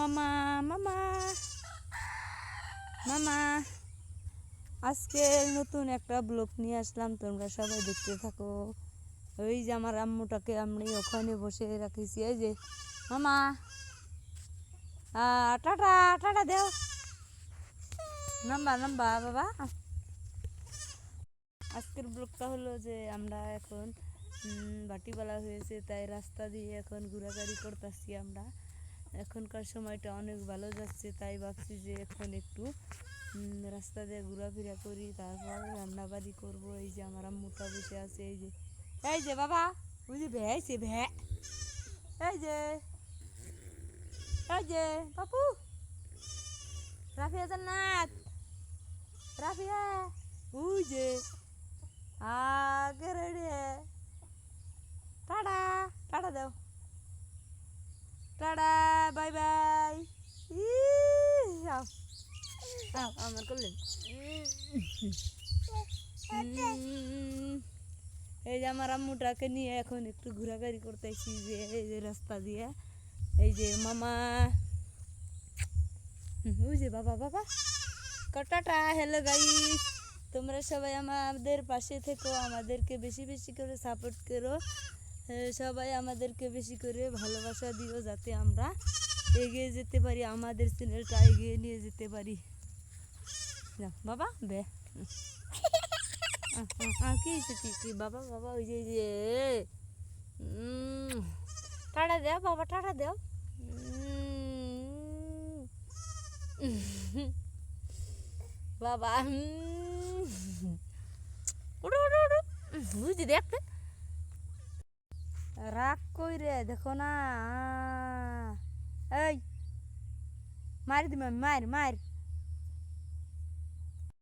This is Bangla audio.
মামা মামা। মামা, আজকে নতুন একটা ব্লগ নিয়ে আসলাম, তোমরা সবাই দেখতে থাকো। ওই যে আমার আম্মুটাকে আমি ওখানে বসে রাখিছি, এই যে। মামা টাটা টাটা দেও। নাম্বা নাম্বা বাবা। আজকের ব্লগটা হলো যে আমরা এখন বাটিবালা হয়েছে, তাই রাস্তা দিয়ে এখন ঘোরাঘুরি করতেছি আমরা। এখনকার সময়টা অনেক ভালো যাচ্ছে, তাই ভাবছি যে এখন একটু রাস্তা দিয়ে ঘোরাফেরা করি, তারপর রান্নাবাড়ি করব, এই যে আমার আম্মুটা বসে আছে, এই যে এই যে বাবা, ওই যে ভ্যা, এই যে এই যে বাপু, রাফিয়া জান্নাত, রাফিয়া, ওই যে, আগে রে টাটা টাটা দাও, টাটা। বাই বাই আমার করলেন এই যে আমার আম্মুটাকে নিয়ে এখন একটু ঘোরাঘুরি করতেছি যে এই যে রাস্তা দিয়ে এই যে মামা ওই যে বাবা বাবা কটাটা হ্যালো গাই তোমরা সবাই আমাদের পাশে থেকো আমাদেরকে বেশি বেশি করে সাপোর্ট করো সবাই আমাদেরকে বেশি করে ভালোবাসা দিও যাতে আমরা এগিয়ে যেতে পারি আমাদের চ্যানেলটা এগিয়ে নিয়ে যেতে পারি। যাও, বাবা বে। কি কি কি বাবা বাবা ওই যে যে টাটা দেও বাবা টাটা দেও। বাবা উঠো উঠো উঠো বুঝি দেখতে রাগ কই রে দেখো না Ai. Mário de mami, Mário, Mário.